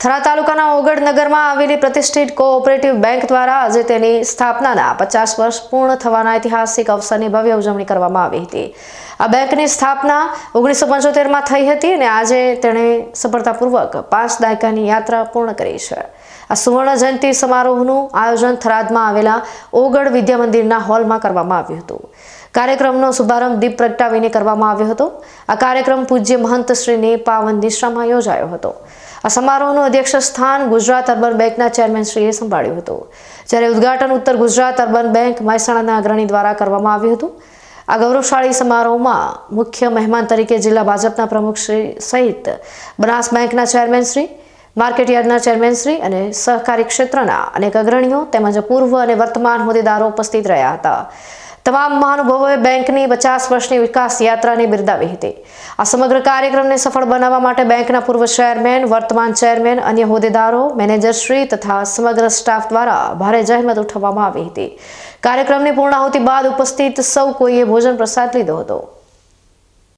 થરા તાલુકાના ઓગડ નગરમાં આવેલી પ્રતિષ્ઠિત કોઓપરેટિવ બેંક દ્વારા આજે તેની સ્થાપનાના પચાસ વર્ષ પૂર્ણ થવાના ઐતિહાસિક અવસરની ભવ્ય ઉજવણી કરવામાં આવી હતી. આ બેંકની સ્થાપના ઓગણીસો પંચોતેરમાં થઈ હતી અને આજે તેણે સફળતાપૂર્વક પાંચ દાયકાની યાત્રા પૂર્ણ કરી છે. આ સુવર્ણ જયંતિ સમારોહનું આયોજન થરાદમાં આવેલા ઓગડ વિદ્યા મંદિરના હોલમાં કરવામાં આવ્યું હતું. કાર્યક્રમનો શુભારંભ દીપ પ્રગટાવીને કરવામાં આવ્યો હતો. આ કાર્યક્રમ પૂજ્ય મહંત શ્રીની પાવન દિશામાં યોજાયો હતો. આ સમારોહનું અધ્યક્ષ સ્થાન ગુજરાત અર્બન બેંકના ચેરમેન શ્રીએ સંભાળ્યું હતું. જ્યારે ઉદઘાટન ઉત્તર ગુજરાત અર્બન બેંક મહેસાણાના અગ્રણી દ્વારા કરવામાં આવ્યું હતું. આ ગૌરવશાળી સમારોહમાં મુખ્ય મહેમાન તરીકે જિલ્લા ભાજપના પ્રમુખશ્રી સહિત બનાસ બેંકના ચેરમેન શ્રી માર્કેટયાર્ડના ચેરમેન શ્રી અને સહકારી ક્ષેત્રના અનેક અગ્રણીઓ તેમજ પૂર્વ અને વર્તમાન હોદ્દેદારો ઉપસ્થિત રહ્યા હતા. તમામ મહાનુભાવોએ બેંકની પચાસ વર્ષની વિકાસ યાત્રાને બિરદાવી હતી. આ સમગ્ર કાર્યક્રમને સફળ બનાવવા માટે બેંકના પૂર્વ ચેરમેન, વર્તમાન ચેરમેન, અન્ય હોદ્દેદારો મેનેજરશ્રી તથા સમગ્ર સ્ટાફ દ્વારા ભારે જહેમત ઉઠાવવામાં આવી હતી. કાર્યક્રમની પૂર્ણાહુતિ બાદ ઉપસ્થિત સૌ કોઈએ ભોજન પ્રસાદ લીધો હતો.